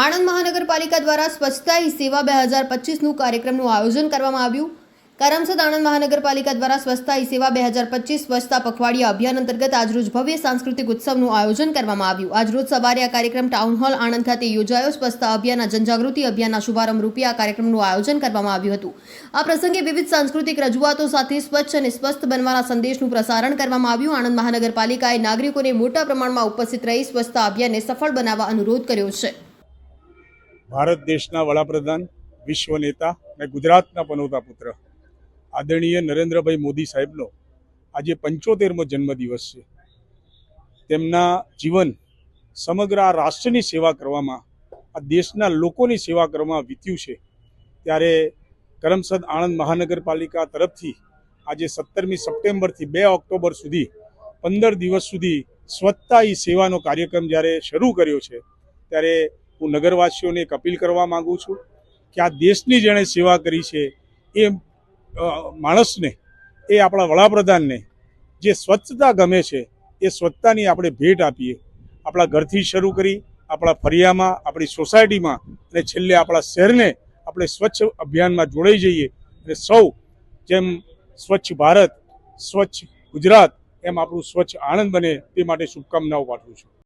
આણંદ મહાનગરપાલિકા દ્વારા સ્વચ્છતા હી સેવા બે હજાર પચીસનું કાર્યક્રમનું આયોજન કરવામાં આવ્યું. કરમસદ આણંદ મહાનગરપાલિકા દ્વારા સ્વચ્છતા હી સેવા બે હજાર પચીસ સ્વચ્છતા પખવાડિયા અભિયાન અંતર્ગત આજરોજ ભવ્ય સાંસ્કૃતિક ઉત્સવનું આયોજન કરવામાં આવ્યું. આજરોજ સવારે આ કાર્યક્રમ ટાઉન હોલ આણંદ ખાતે યોજાયો. સ્વચ્છતા અભિયાનના જનજાગૃતિ અભિયાનના શુભારંભ રૂપે આ કાર્યક્રમનું આયોજન કરવામાં આવ્યું હતું. આ પ્રસંગે વિવિધ સાંસ્કૃતિક રજૂઆતો સાથે સ્વચ્છ અને સ્વસ્થ બનવાના સંદેશનું પ્રસારણ કરવામાં આવ્યું. આણંદ મહાનગરપાલિકાએ નાગરિકોને મોટા પ્રમાણમાં ઉપસ્થિત રહી સ્વચ્છતા અભિયાનને સફળ બનાવવા અનુરોધ કર્યો છે. ભારત દેશના વડાપ્રધાન, વિશ્વ નેતા અને ગુજરાતના પનોતા પુત્ર. આદરણીય નરેન્દ્રભાઈ મોદી સાહેબનો આજે પંચોતેરમો જન્મદિવસ છે. તેમના જીવન સમગ્ર આ રાષ્ટ્રની સેવા કરવામાં, આ દેશના લોકોની સેવા કરવામાં વીત્યું છે. ત્યારે કરમસદ આણંદ મહાનગરપાલિકા તરફથી આજે સત્તરમી સપ્ટેમ્બરથી બે ઓક્ટોબર સુધી પંદર દિવસ સુધી સ્વચ્છતા એ સેવાનો કાર્યક્રમ જ્યારે શરૂ કર્યો છે, ત્યારે હું નગરવાસીઓને એક અપીલ કરવા માગું છું કે આ દેશની જેણે સેવા કરી છે, એ માણસને, એ આપણા વડાપ્રધાનને, જે સ્વચ્છતા ગમે છે, એ સ્વચ્છતાની આપણે ભેટ આપીએ. આપણા ઘરથી શરૂ કરી, આપણા ફરિયામાં, આપણી સોસાયટીમાં અને છેલ્લે આપણા શહેરને આપણે સ્વચ્છ અભિયાનમાં જોડાઈ જઈએ અને સૌ જેમ સ્વચ્છ ભારત, સ્વચ્છ ગુજરાત, એમ આપણું સ્વચ્છ આણંદ બને તે માટે શુભકામનાઓ પાઠવું છું.